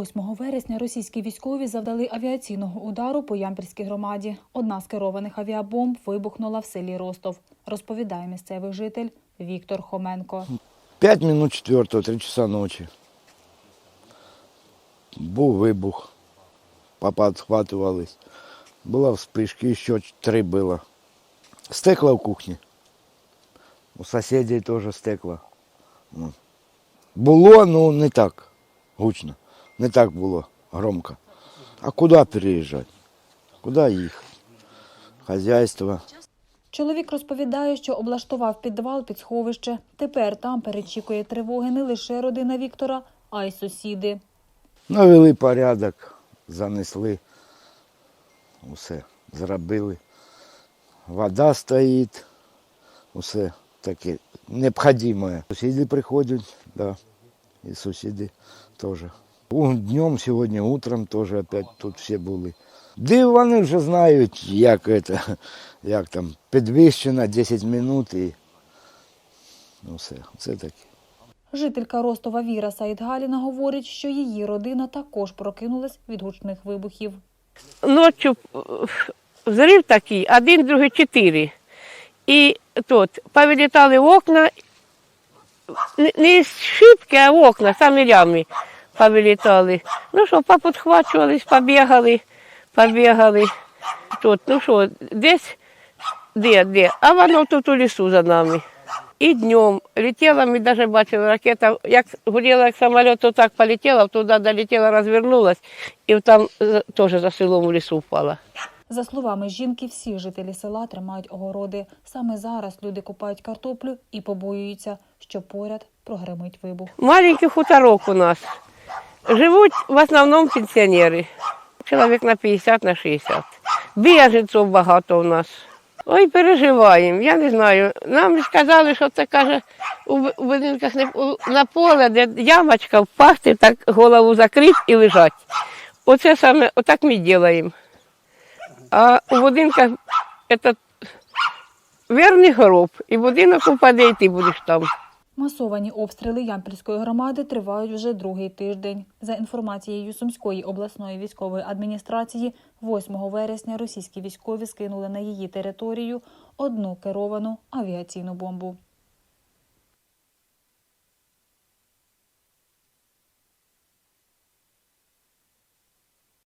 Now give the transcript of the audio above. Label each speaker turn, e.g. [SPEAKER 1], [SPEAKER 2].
[SPEAKER 1] 8 вересня російські військові завдали авіаційного удару по Ямпільській громаді. Одна з керованих авіабомб вибухнула в селі Ростов, розповідає місцевий житель Віктор Хоменко.
[SPEAKER 2] П'ять минут четвертого, три часа ночі. Був вибух. Папа схватувались. Була вспишка, ще три було. Стекла в кухні. У сусідів теж стекла. Ну. Було, ну не так гучно. Не так було громко. А куди переїжджати? Куди їхати? Хазяйство.
[SPEAKER 1] Чоловік розповідає, що облаштував підвал під сховище. Тепер там перечікує тривоги не лише родина Віктора, а й сусіди.
[SPEAKER 2] Навели порядок, занесли, усе зробили. Вода стоїть, усе таке необхідне. Сусіди приходять, да, і сусіди теж. У- Днем сьогодні, утром теж опять тут всі були. Де вони вже знають, як, це, як там підвищено 10 минут і ну, все, це таке.
[SPEAKER 1] Жителька Ростова Віра Саїдгаліна говорить, що її родина також прокинулась від гучних вибухів.
[SPEAKER 3] ночью е, взрыв такий, один, другий, чотири. І тут повилітали окна, не- не з шибки, а окна, самі рями повилітали. Ну що, поподхвачувались, побігали, побігали. Тут, ну що, десь, де, де, а воно тут у лісу за нами. І днем летіла, ми навіть бачили, ракета, як горіла як самоліт, то так полетіла, туди долетіла, розвернулась, і там е, теж за селом в лісу впала.
[SPEAKER 1] За словами жінки, всі жителі села тримають огороди. Саме зараз люди купають картоплю і побоюються, що поряд прогремить вибух.
[SPEAKER 3] Маленький хуторок у нас. Живуть в основному пенсіонери. Чоловік на 50, на 60. Біженців багато у нас. Ой, переживаємо. Я не знаю. Нам сказали, що це каже у будинках на поле, де ямочка впасти, так голову закрити і лежать. Оце саме, отак ми робимо. А у будинках це верний гроб, і будинок упаде, і ти будеш там.
[SPEAKER 1] Масовані обстріли Ямпільської громади тривають вже другий тиждень. За інформацією Сумської обласної військової адміністрації, 8 вересня російські військові скинули на її територію одну керовану авіаційну бомбу.